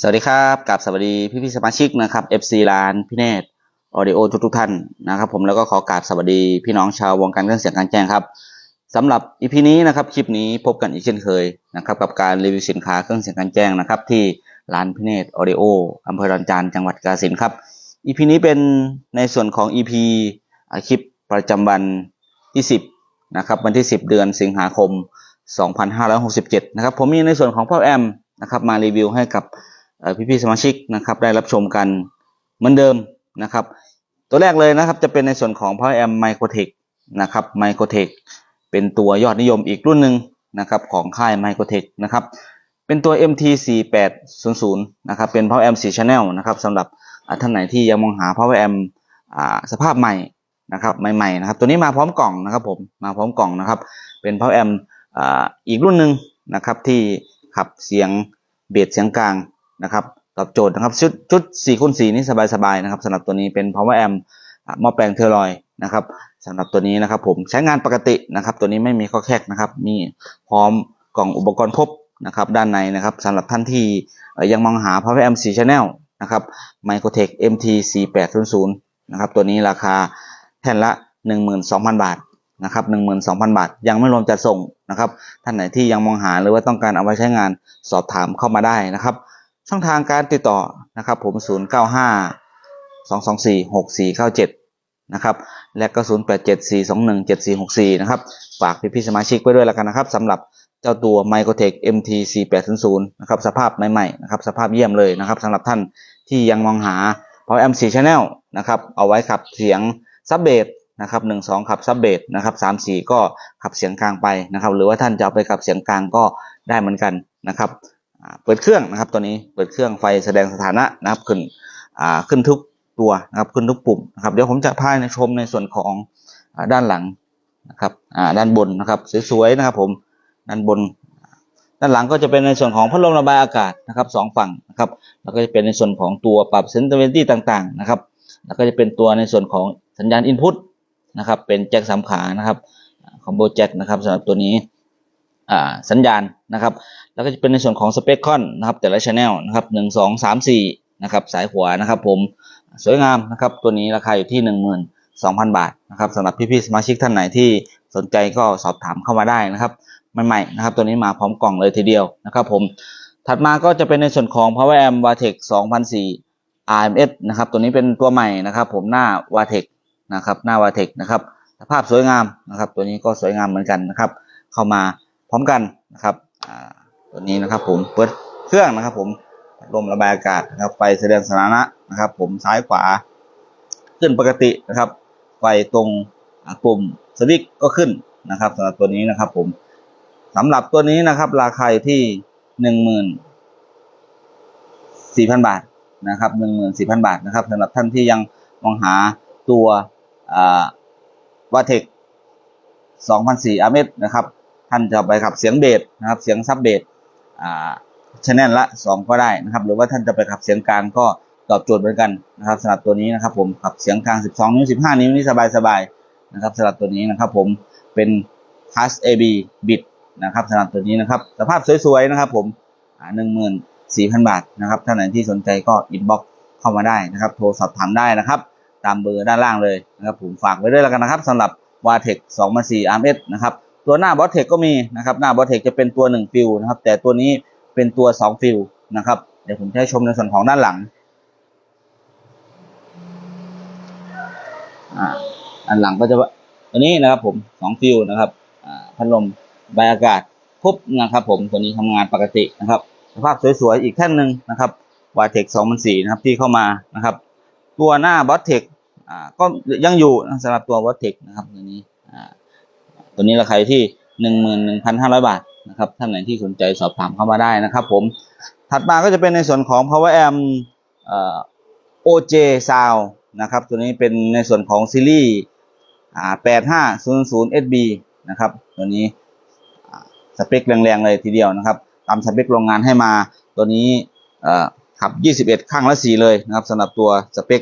สวัสดีครับกับสวัสดีพี่พี่สมาชิกนะครับ FC ร้านพี่เนตออดิโอทุกทุกท่านนะครับผมแล้วก็ขอกราบสวัสดีพี่น้องชาววงการเครื่องเสียงการแจ้งครับสำหรับ EP นี้นะครับคลิปนี้พบกันอีกเช่นเคยนะครับกับการรีวิวสินค้าเครื่องเสียงการแจ้งนะครับที่ร้านพี่เนตออดิโออำเภอดอนจานจังหวัดกาฬสินธุ์ครับ EP นี้เป็นในส่วนของ EP อ่าคลิปประจำวันที่ 10นะครับวันที่ 10 เดือนสิงหาคม 2567นะครับผมมีในส่วนของพ่อแอมนะครับมารีวิวให้กับ พี่ๆสมาชิกนะครับได้รับชมกันเหมือนเดิมนะครับ ตัวแรกเลยนะครับจะเป็นในส่วนของพ่อแอมไมโครเทคนะครับไมโครเทคเป็นตัวยอดนิยมอีกรุ่นหนึ่งนะครับของค่ายไมโครเทคนะครับเป็นตัว MT4800 นะครับเป็น Power Amp 4 Channel นะครับสำหรับท่านไหนที่ยังมองหา Power Amp อ่าสภาพใหม่นะครับใหม่ๆนะครับตัวนี้มาพร้อมกล่องนะครับผมมาพร้อมกล่องนะครับเป็น Power Amp อีกรุ่นหนึ่งนะครับที่ขับเสียงเบสเสียงกลาง นะครับตอบโจทย์นะครับชุดชุด4คูณ4นี่สบายๆนะครับสำหรับตัวนี้เป็น Power Amp อ่าหม้อแปลงเทอร์ลอยด์นะครับสำหรับตัวนี้นะครับผมใช้งานปกตินะครับ ตัวนี้ไม่มีข้อแคกนะครับ มีพร้อมกล่องอุปกรณ์ครบนะครับด้านในนะครับสำหรับท่านที่ยังมองหา Power Amp 4 Channel นะครับ Microtech MT 4800นะครับตัวนี้ราคาแท่นละ 12,000 บาทนะครับ12,000 บาท ยังไม่รวมจัดส่งนะครับ ท่านไหนที่ยังมองหาหรือว่าต้องการเอาไว้ใช้งานสอบถามเข้ามาได้นะครับ ช่องทางการติดต่อนะครับผม 095 224 6497 นะครับ และก็ 0874217464 นะครับ ฝากพี่ๆสมาชิกไว้ด้วยแล้วกันนะครับสำหรับเจ้าตัว Microtech MT4800 นะครับ สภาพใหม่ๆนะครับ สภาพเยี่ยมเลยนะครับสำหรับท่านที่ยังมองหา Power Amp 4 Channel นะครับ เอาไว้ขับเสียงซับเบสนะครับหนึ่งสองขับซับเบสนะครับสามสี่ก็ขับเสียงกลางไปนะครับ หรือว่าท่านจะเอาไปขับเสียงกลางก็ได้เหมือนกันนะครับ เปิดเครื่องนะครับตัวนี้เปิดเครื่องไฟแสดงสถานะนะครับขึ้นขึ้นทุกตัวนะครับขึ้นทุกปุ่มนะครับเดี๋ยวผมจะพาในชมในส่วนของอด้านหลังนะครับด้านบนนะครับสวยๆนะครับผมด้านบน ด้านหลังก็จะเป็นในส่วนของพัดลมระบายอากาศนะครับสองฝั่งนะครับแล้วก็จะเป็นในส่วนของตัวปรับเซนเซอร์เวนตี้ต่างๆนะครับแล้วก็จะเป็นตัวในส่วนของสัญญาณอินพุตนะครับเป็นแจ็คสามขานะครับคอมโบแจ็คนะครับสำหรับตัวนี้ สัญญาณนะครับ แล้วก็จะเป็นในส่วนของสเปคคอนนะครับแต่ละชแนลนะครับหนึ่งสองสามสี่นะครับสายขวานะครับผมสวยงามนะครับตัวนี้ราคาอยู่ที่หนึ่งหมื่นสองพันบาทนะครับสำหรับพี่ๆสมาชิกท่านไหนที่สนใจก็สอบถามเข้ามาได้นะครับใหม่ๆนะครับตัวนี้มาพร้อมกล่องเลยทีเดียวนะครับผมถัดมาก็จะเป็นในส่วนของ Power Amp Vatek 2004 RMS นะครับตัวนี้เป็นตัวใหม่นะครับผมหน้า Vatek นะครับหน้า Vatek นะครับภาพสวยงามนะครับตัวนี้ก็สวยงามเหมือนกันนะครับเข้ามา พร้อมกันนะครับตัวนี้นะครับผมเปิดเครื่องนะครับ ผมลมระบายอากาศนะครับไฟแสดงสถานะนะครับ ผมซ้ายขวาขึ้นปกตินะครับ ไฟตรงปุ่มสวิตก็ขึ้นนะครับสำหรับตัวนี้นะครับ ผมสำหรับตัวนี้นะครับ ราคาอยู่ที่หนึ่งหมื่นสี่พันบาทนะครับหนึ่งหมื่นสี่พันบาทนะครับสำหรับท่านที่ยังมองหาตัววาเทคสองพันสี่อาร์เมนะครับ ท่านจะไปขับเสียงเบสนะครับ เสียงซับเบสอ่าชแนลละสองก็ได้นะครับ หรือว่าท่านจะไปขับเสียงกลางก็ตอบโจทย์เหมือนกันนะครับสำหรับตัวนี้นะครับ ผมขับเสียงกลาง 12 นิ้ว 15 นิ้วนี่สบายๆนะครับสำหรับตัวนี้นะครับ ผมเป็น Class AB Bit นะครับสำหรับตัวนี้นะครับ สภาพสวยๆนะครับ ผมหนึ่งหมื่นสี่พันบาทนะครับท่านไหนที่สนใจก็อินบ็อกเข้ามาได้นะครับ โทรสอบถามได้นะครับ ตามเบอร์ด้านล่างเลยนะครับ ผมฝากไว้ด้วยแล้วกันนะครับสำหรับ w a t e c 2 4 RMS นะครับ ตัวหน้า b o t e c ก็มีนะครับหน้า b o t e c จะเป็นตัว1ฟิลนะครับ แต่ตัวนี้เป็นตัว2ฟิลนะครับเดี๋ยวผมจะให้ชมในส่วนของด้านหลังอันหลังก็จะตัวนี้นะครับผม2ฟิลนะครับพัดลมระบายอากาศครบนะครับ ผมตัวนี้ทำงานปกตินะครับสภาพสวยๆอีกแท่นหนึ่งนะครับ w a t e c 2004นสี่นะครับที่เข้ามานะครับ ตัวหน้า b o t e c อ่าก็ยังอยู่สำหรับตัว b o t e c นะครับตัวนี้อ่า ตัวนี้ราคาที่หนึ่งหมื่นหนึ่งพันห้าร้อยบาทนะครับท่านไหนที่สนใจสอบถามเข้ามาได้นะครับผมถัดมาก็จะเป็นในส่วนของ power amp เอ่อ OJ Sound นะครับตัวนี้เป็นในส่วนของซีรีส์อ่า8500 SB นะครับตัวนี้สเปคแรงๆเลยทีเดียวนะครับตามสเปคโรงงานให้มาตัวนี้เอ่อขับ 21 ข้างละ4เลยนะครับสำหรับตัวสเปค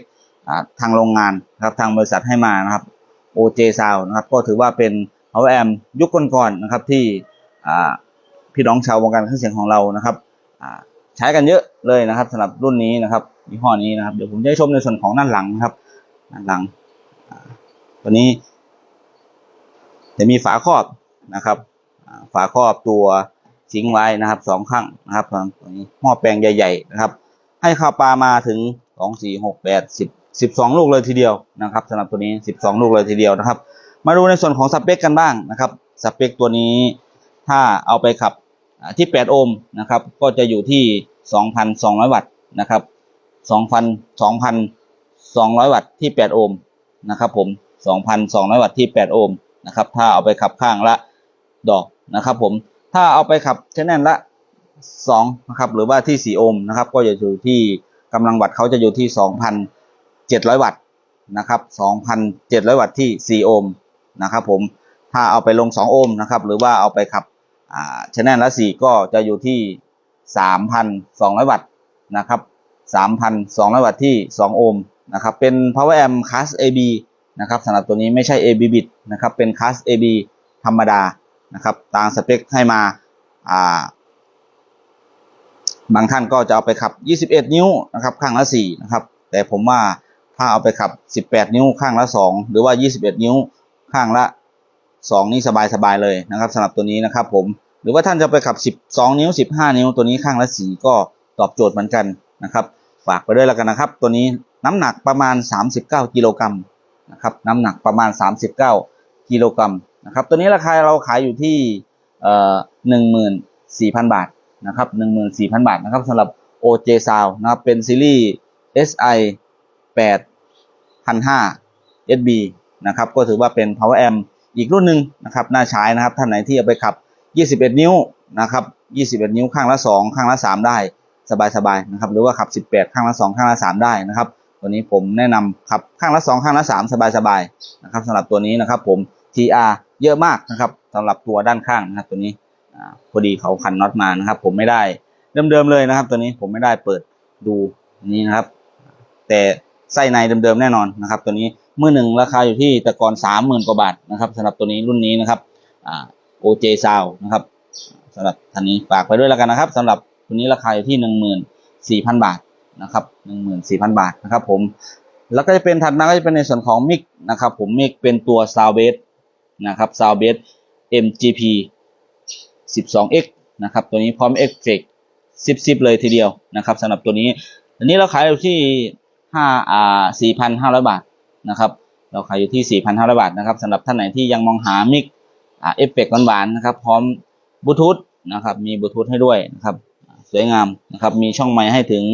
ทางโรงงานนะครับทางบริษัทให้มานะครับ OJ Sound นะครับก็ถือว่าเป็น Power Amp ยุคก่อนๆนะครับที่พี่น้องชาววงการเครื่องเสียงของเรานะครับใช้กันเยอะเลยนะครับสำหรับรุ่นนี้นะครับยี่ห้อนี้นะครับเดี๋ยวผมจะชมในส่วนของด้านหลังนะครับด้านหลังตัวนี้จะมีฝาครอบนะครับฝาครอบตัวทิ้งไว้นะครับสองข้างนะครับตัวนี้หม้อแปลงใหญ่ ๆ นะครับ ให้ข้าวปลามาถึงสองสี่หกแปดสิบสิบสองลูกเลยทีเดียวนะครับสำหรับตัวนี้สิบสองลูกเลยทีเดียวนะครับ มาดูในส่วนของสเปคกันบ้างนะครับสเปคตัวนี้ถ้าเอาไปขับที่ 8 โอห์มนะครับ ก็จะอยู่ที่ 2,200 วัตต์นะครับ 2,000 2,200 วัตต์ที่ 8 โอห์มนะครับผม 2,200 วัตต์ที่ 8 โอห์มนะครับ ถ้าเอาไปขับข้างละดอกนะครับผม ถ้าเอาไปขับชแนลละ 2 นะครับ หรือว่าที่ 4 โอห์มนะครับ ก็จะอยู่ที่กำลังวัตต์เขาจะอยู่ที่ 2,700 วัตต์นะครับ 2,700 วัตต์ที่ 4 โอห์ม นะครับผมถ้าเอาไปลง 2 โอห์มนะครับหรือว่าเอาไปขับชแนลละสี่ก็จะอยู่ที่สามพันสองร้อยวัตต์นะครับสามพันสองร้อยวัตต์ที่สองโอห์มนะครับเป็น power amp class AB นะครับสำหรับตัวนี้ไม่ใช่ AB bit นะครับเป็น class AB ธรรมดานะครับตามสเปคให้มาาบางท่านก็จะเอาไปขับ 21 นิ้วนะครับข้างละ4นะครับแต่ผมว่าถ้าเอาไปขับ 18 นิ้วข้างละ 2 หรือว่า 21 นิ้ว ข้างละ 2 นี่สบายๆเลยนะครับสำหรับตัวนี้นะครับผมหรือว่าท่านจะไปขับ 12 นิ้ว 15 นิ้วตัวนี้ข้างละ4ก็ตอบโจทย์เหมือนกันนะครับฝากไปด้วยแล้วกันนะครับ ตัวนี้น้ำหนักประมาณ 39 กิโลกรัมนะครับน้ำหนักประมาณ 39 กิโลกรัมนะครับตัวนี้ราคาเราขายอยู่ที่เอ่อ14,000 บาทนะครับ14,000 บาทนะครับสำหรับ OJ Sound นะครับเป็นซีรีส์ SI 8,500 SB นะครับก็ถือว่าเป็น Power Amp อีกรุ่นหนึ่งนะครับน่าใช้นะครับท่านไหนที่เอาไปขับ 21 นิ้วนะครับ21 นิ้วข้างละ 2 ข้างละ 3 ได้สบายๆนะครับหรือว่าขับ 18 ข้างละ 2 ข้างละ 3 ได้นะครับตัวนี้ผมแนะนำขับข้างละ 2 ข้างละ 3 สบายๆนะครับสำหรับตัวนี้นะครับผม TR เยอะมากนะครับสำหรับตัวด้านข้างนะครับตัวนี้พอดีเขาคันน็อตมานะครับ ผมไม่ได้เดิมๆเลยนะครับ ตัวนี้ผมไม่ได้เปิดดูนี้นะครับ แต่ไส้ในเดิมๆแน่นอนนะครับ ตัวนี้ มือหนึ่งราคาอยู่ที่แต่ก่อนสามหมื่นกว่าบาทนะครับสำหรับตัวนี้รุ่นนี้นะครับโอ่า OJ Sound นะครับสำหรับท่านนี้ฝากไปด้วยแล้วกันนะครับสำหรับตัวนี้ราคาอยู่ที่หนึ่งหมื่นสี่พันบาทนะครับหนึ่งหมื่นสี่พันบาทนะครับผมแล้วก็จะเป็นถัดมาก็จะเป็นในส่วนของมิกนะครับผมมิกเป็นตัว Soundbase นะครับ Soundbase MGP 12x นะครับตัวนี้พร้อมเอฟเฟกต์10 10เลยทีเดียวนะครับสำหรับตัวนี้อันนี้เราขายอยู่ที่5อ่า4,500บาท นะครับ เราขายอยู่ที่ 4,500 บาทนะครับสำหรับท่านไหนที่ยังมองหามิกเอฟเฟกต์หวานๆนะครับ พร้อมบลูทูธนะครับ มีบลูทูธให้ด้วยนะครับ สวยงามนะครับ มีช่องไมค์ให้ถึง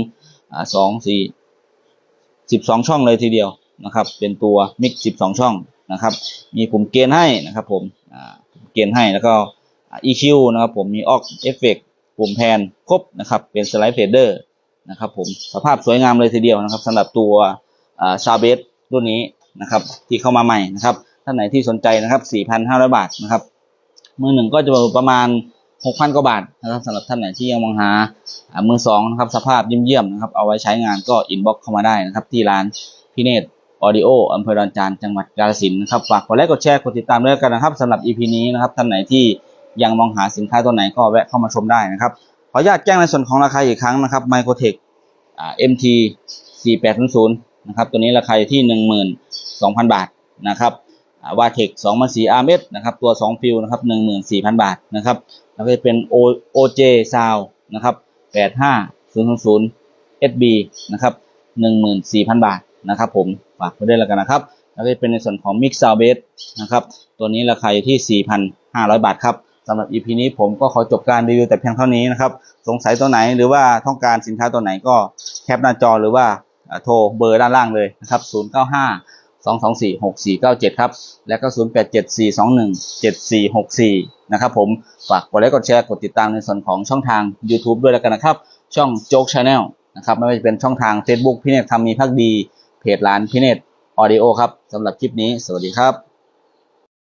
สองสี่สิบสองช่องเลยทีเดียวนะครับ เป็นตัวมิกสิบสองช่องนะครับ มีปุ่มเกณฑ์ให้นะครับ ผมเกณฑ์ให้แล้วก็อ่า EQ นะครับผมมีออกเอฟเฟกปุ่มแพนครบนะครับ เป็นสไลด์เฟเดอร์นะครับผมสภาพสวยงามเลยทีเดียวนะครับสำหรับตัวอ่าชาเบส รุ่นนี้นะครับที่เข้ามาใหม่นะครับท่านไหนที่สนใจนะครับ4,500 บาทนะครับมือหนึ่งก็จะประมาณ 6,000 กว่าบาทนะครับสำหรับท่านไหนที่ยังมองหาอามือสองนะครับสภาพเยี่ยมๆนะครับเอาไว้ใช้งานก็อินบ็อกเข้ามาได้นะครับที่ร้านพิเนตออดิโออำเภอดอนจานจังหวัดกาฬสินธุ์นะครับฝากกดไลค์กดแชร์กดติดตามด้วยกันนะครับสำหรับ EP นี้นะครับท่านไหนที่ยังมองหาสินค้าตัวไหนก็แวะเข้ามาชมได้นะครับขออนุญาตแจ้งในส่วนของราคาอีกครั้งนะครับ Microtech อ่า MT 4800 นะครับ ตัวนี้ราคาอยู่ที่12,000บาทนะครับวาเทค2 4 RMS นะครับ ตัว2ฟิลนะครับ14,000บาทนะครับ แล้วก็จะเป็น O OJ Sound นะครับ85000 SB นะครับ14,000บาทนะครับ ผมฝากไว้ด้วยแล้วกันนะครับ แล้วก็จะเป็นในส่วนของ Mix Sound Base นะครับ ตัวนี้ราคาอยู่ที่4,500บาทครับสำหรับ EP นี้ผมก็ขอจบการรีวิวแต่เพียงเท่านี้นะครับ สงสัยตัวไหนหรือว่าต้องการสินค้าตัวไหนก็แคปหน้าจอหรือว่า โทรเบอร์ด้านล่างเลยนะครับ095 224 6497 ครับ แล้วก็ 087421 7464 นะครับผม ฝากกดไลค์กดแชร์กดติดตามในส่วนของช่องทาง YouTube ด้วยแล้วกันนะครับ ช่องโจ๊กชาแนลนะครับ ไม่ว่าจะเป็นช่องทาง Facebook พี่เนตทำมีพักดี เพจร้านพี่เนตออดิโอครับสำหรับคลิปนี้ สวัสดีครับ